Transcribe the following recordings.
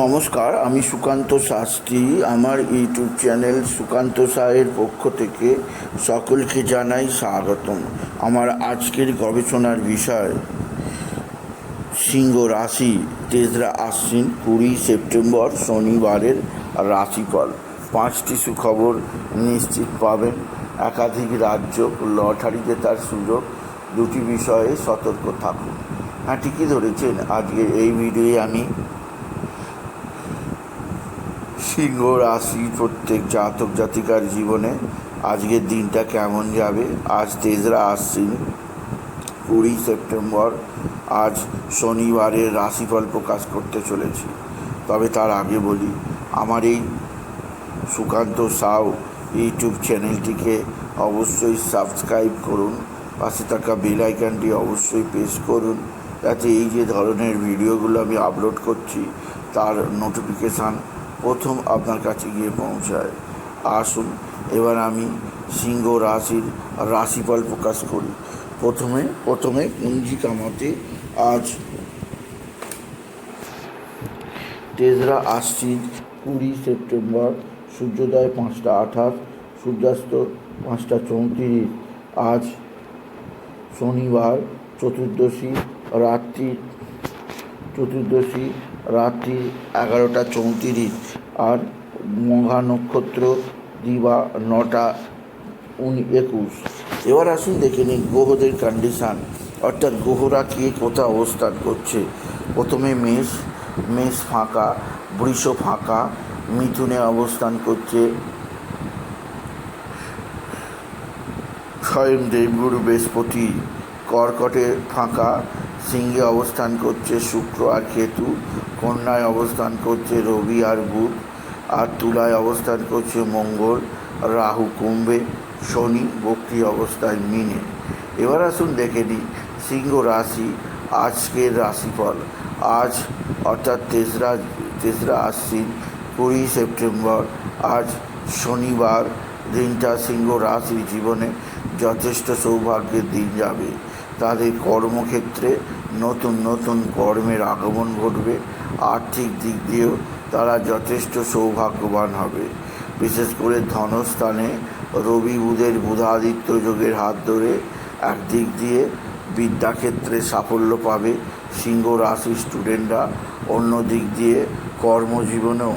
নমস্কার, আমি সুকান্ত শাস্ত্রী। আমার ইউটিউব চ্যানেল সুকান্ত সাহের পক্ষ থেকে সকলকে জানাই স্বাগতম। আমার আজকের গবেষণার বিষয়, সিংহ রাশি তেসরা আশ্বিন, কুড়ি সেপ্টেম্বর শনিবারের রাশিফল। পাঁচটি সুখবর নিশ্চিত পাবেন। একাধিক রাজ্য লটারি জেতার সুযোগ। দুটি বিষয়ে সতর্ক থাকুন। হ্যাঁ ঠিকই ধরেছেন। আজকে এই ভিডিওয়ে আমি সিংহ রাশি প্রত্যেক জাতক জাতিকার জীবনে আজকের দিনটা কেমন যাবে? আজ তেসরা আশ্বিন, কুড়ি সেপ্টেম্বর। আজ শনিবারের রাশিফল প্রকাশ করতে চলেছি। তবে তার আগে বলি, আমার এই সুকান্ত সাউ ইউটিউব চ্যানেলটিকে অবশ্যই সাবস্ক্রাইব করুন। পাশে থাকা বেল আইকনটি অবশ্যই প্রেস করুন। যাতে এই যে ধরনের ভিডিওগুলো আমি আপলোড করছি, তার নোটিফিকেশান প্রথম আপনার কাছে গিয়ে পৌঁছায়। আসুন, এবার আমি সিংহ রাশির রাশিফল প্রকাশ করি। প্রথমে প্রথমে পুঞ্জি কামাতে আজ তেসরা আশ্বিন কুড়ি সেপ্টেম্বর, সূর্যোদয় পাঁচটা আঠাশ, সূর্যাস্ত পাঁচটা চৌত্রিশ। আজ শনিবার, চতুর্দশী, রাত্রি, চতুর্দশী রাত্রি এগারোটা চৌত্রিশ আর মঘা নক্ষত্র দিবা নটা উনি একুশ। এবার আসুন দেখে নিন গ্রহদের কন্ডিশান অর্থাৎ গ্রহরা কে কোথা অবস্থান করছে? প্রথমে মেষ মেষ ফাঁকা, বৃষ ফাঁকা, মিথুনে অবস্থান করছে স্বয়ং দেবগুরু বৃহস্পতি। কর্কটে ফাঁকা সিংহে অবস্থান করছে শুক্র আর কেতু, কন্যায় অবস্থান করছে রবি আর বুধ, আর তুলায় অবস্থান করছে মঙ্গল, রাহু কুম্ভে, শনি বক্রি অবস্থায় মিনে। এবার আসুন দেখে নিই সিংহ রাশি আজকের রাশিফল। আজ অর্থাৎ তেসরা তেসরা আশ্বিন কুড়ি সেপ্টেম্বর, আজ শনিবার। দিনটা সিংহ রাশির জীবনে যথেষ্ট সৌভাগ্যের দিন যাবে। তাদের কর্মক্ষেত্রে নতুন নতুন কর্মের আগমন ঘটবে। আর্থিক দিক দিয়েও তারা যথেষ্ট সৌভাগ্যবান হবে। বিশেষ করে ধনস্থানে রবি বুধের বুধাদিত্য যোগের হাত ধরে একদিক দিয়ে বিদ্যাক্ষেত্রে সাফল্য পাবে সিংহ রাশির স্টুডেন্টরা। অন্য দিক দিয়ে কর্মজীবনেও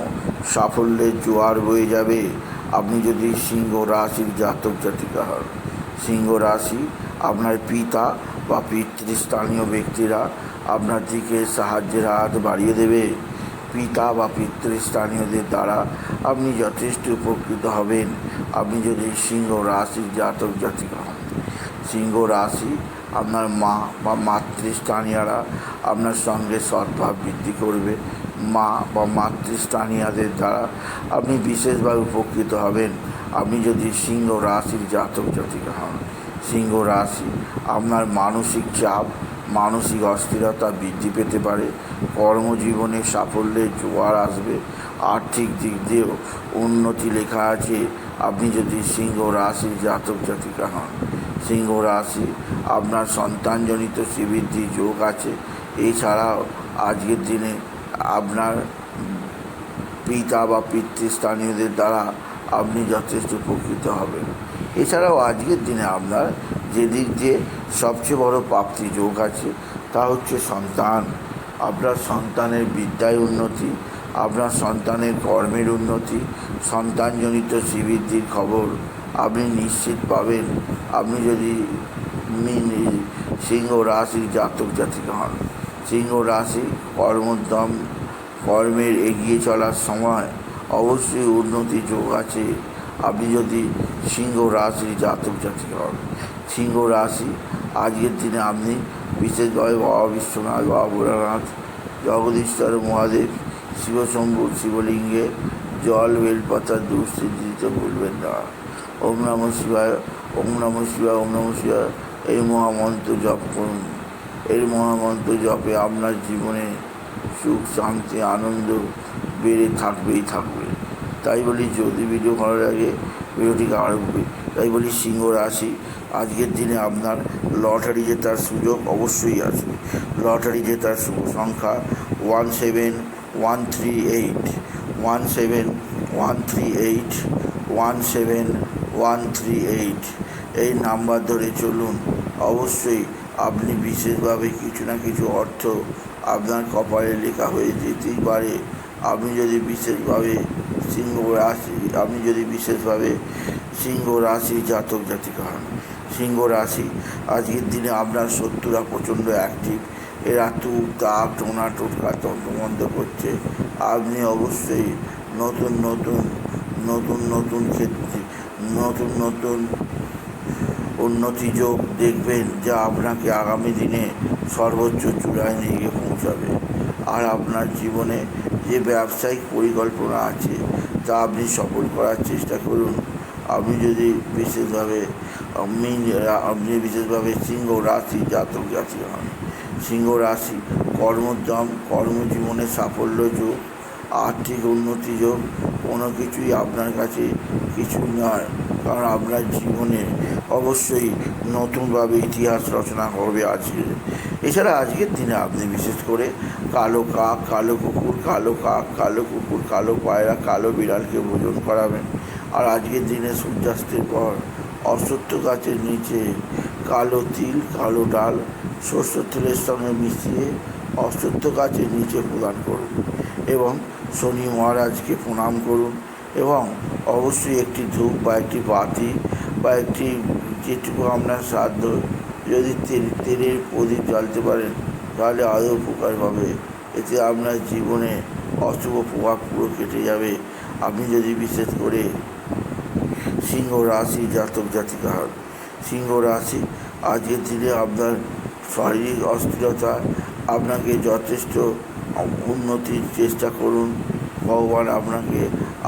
সাফল্যের জোয়ার বয়ে যাবে। আপনি যদি সিংহ রাশির জাতক জাতিকা হন, সিংহ রাশি আপনার পিতা বা পিতৃস্থানীয় ব্যক্তিরা আপনার দিকে সাহায্যের হাত বাড়িয়ে দেবে। পিতা বা পিতৃস্থানীয়দের দ্বারা আপনি যথেষ্ট উপকৃত হবেন। আপনি যদি সিংহ রাশির জাতক জাতিকা হন, সিংহ রাশি আপনার মা বা মাতৃস্থানীয়রা আপনার সঙ্গে সদ্ভাব বৃদ্ধি করবে। মা বা মাতৃস্থানীয়দের দ্বারা আপনি বিশেষভাবে উপকৃত হবেন। আপনি যদি সিংহ রাশির জাতক জাতিকা হন সিংহ রাশি। আপনার মানসিক চাপ, মানসিক অস্থিরতা বৃদ্ধি পেতে পারে। কর্মজীবনে সাফল্যের জোয়ার আসবে। আর্থিক দিক দিয়েও উন্নতি লেখা আছে। আপনি যদি সিংহ রাশির জাতক জাতিকা হন, সিংহ রাশি আপনার সন্তানজনিত শ্রীবৃদ্ধি যোগ আছে। এছাড়াও আজকের দিনে আপনার পিতা বা পিতৃস্থানীয়দের দ্বারা আপনি যথেষ্ট উপকৃত হবেন। এছাড়াও আজকের দিনে আপনার যে দিক দিয়ে সবচেয়ে বড় প্রাপ্তি যোগ আছে, তা হচ্ছে সন্তান। আপনার সন্তানের বিদ্যায় উন্নতি, আপনার সন্তানের কর্মের উন্নতি, সন্তানজনিত শ্রীবৃদ্ধির খবর আপনি নিশ্চিত পাবেন। আপনি যদি সিংহ রাশির জাতক জাতিকা হন, সিংহ রাশি কর্মোদ্যম, কর্মের এগিয়ে চলার সময় অবশ্যই উন্নতি যোগ আছে। আপনি যদি সিংহ রাশির জাতক জাতিকা হন, সিংহ রাশি, আজকের দিনে আপনি বিশেষভাবে বাবা বিশ্বনাথ, বাবা ভোলানাথ, জগদীশ্বর মহাদেব শিবশম্ভুর শিবলিঙ্গে জল, বেলপাতা দুঃস্থিতি দিতে ভুলবেন না। ওম নম শিবায়, ওম নম শিবায়, ওম নম শিবায়। এই মহামন্ত্র জপ করুন। এই মহামন্ত্র জপে আপনার জীবনে সুখ, শান্তি, আনন্দ বেড়ে থাকবেই থাকবে। তাই বলি যদি ভিডিও ভালো লাগে ভিডিওটিকে আরও তাই বলি সিংহ রাশি, আজকের দিনে আপনার লটারি জেতার সুযোগ অবশ্যই আছে। লটারি জেতার সংখ্যা one seven one three eight, one seven one three eight, one seven one three eight. এই নাম্বার ধরে চলুন। অবশ্যই আপনি বিশেষভাবে কিছু না কিছু অর্থ আপনার কপালে লেখা হয়ে যেতেই পারে। আপনি যদি বিশেষভাবে সিংহ রাশি, আপনি যদি বিশেষভাবে সিংহ রাশি জাতক জাতিকা হন, সিংহ রাশি, আজকের দিনে আপনার শত্রুরা প্রচণ্ড অ্যাক্টিভ এরা তুপ, তাপ, টোনা, টোটকা, তন্ত্রমন্ত্র করছে। আপনি অবশ্যই নতুন নতুন নতুন নতুন ক্ষেত্রে, নতুন নতুন উন্নতি যোগ দেখবেন যা আপনাকে আগামী দিনে সর্বোচ্চ চূড়ায় নিয়ে গিয়ে পৌঁছাবে। আর আপনার জীবনে যে ব্যবসায়িক পরিকল্পনা আছে তা আপনি সফল করার চেষ্টা করুন। আপনি যদি বিশেষভাবে, আপনি বিশেষভাবে সিংহ রাশি জাতক জাতি হন, সিংহ রাশি কর্মদম কর্মজীবনের সাফল্য যোগ, আর্থিক উন্নতি যোগ, কোনো কিছুই আপনার কাছে কিছুই নয়। কারণ আপনার জীবনে অবশ্যই নতুনভাবে ইতিহাস রচনা করবে আজকে। এছাড়া আজকের দিনে আপনি বিশেষ করে কালো কাক, কালো কুকুর, কালো কাক, কালো কুকুর, কালো পায়রা, কালো বিড়ালকে ভোজন করাবেন। আর আজকের দিনে সূর্যাস্তের পর অশ্বত্থ গাছের নিচে কালো তিল, কালো ডাল শস্য তেলের সঙ্গে মিশিয়ে অশ্বত্থ গাছের নিচে প্রদান করুন। এবং শনি মহারাজকে প্রণাম করুন। এবং অবশ্যই একটি ধূপ বা একটি বাতি বা একটি যেটুকু আপনার সাধ্য। যদি তেল, তেলের প্রদীপ জ্বালতে পারেন, তাহলে আরও উপকার হবে। এতে আপনার জীবনে অশুভ প্রভাব পুরো কেটে যাবে। আপনি যদি বিশেষ করে সিংহ রাশি জাতক জাতিকা হন, সিংহ রাশি আজকের দিনে আপনার শারীরিক অস্থিরতা, আপনাকে যথেষ্ট উন্নতির চেষ্টা করুন। ভগবান আপনাকে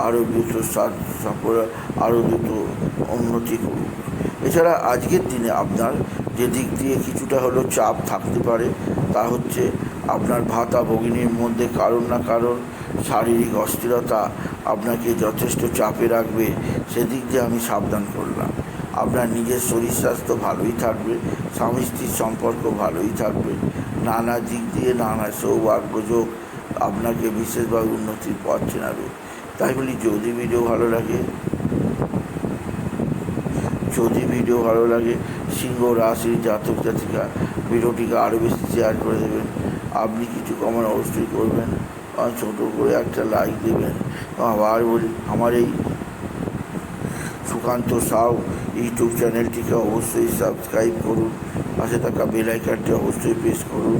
আরও দ্রুত সফল আরও দ্রুত উন্নতি করুন এছাড়া আজকের দিনে আপনার যে দিক দিয়ে কিছুটা হলেও চাপ থাকতে পারে, তা হচ্ছে আপনার ভাতা ভগিনীর মধ্যে কারণ না কারণ, শারীরিক অস্থিরতা আপনাকে যথেষ্ট চাপে রাখবে, সেদিক দিয়ে আমি সাবধান করলাম। আপনার নিজের শরীর স্বাস্থ্য ভালোই থাকবে স্বামী স্ত্রীর সম্পর্ক ভালোই থাকবে, নানা দিক দিয়ে নানা সৌভাগ্যযোগ আপনাকে বিশেষভাবে উন্নতির পথ চেনাবে তাই বলি, যদি ভিডিও ভালো লাগে, যদি ভিডিও ভালো লাগে, সিংহ রাশি জাতক জাতিকা ভিডিওটিকে আরও বেশি শেয়ার করে দেবেন। আপনি কিছু কমেন্ট অবশ্যই করবেন ছোটো করে একটা লাইক দেবেন। আবার বলি, আমার এই সুকান্ত সাউ ইউটিউব চ্যানেলটিকে অবশ্যই সাবস্ক্রাইব করুন। পাশে থাকা বেল আইকনটি অবশ্যই প্রেস করুন।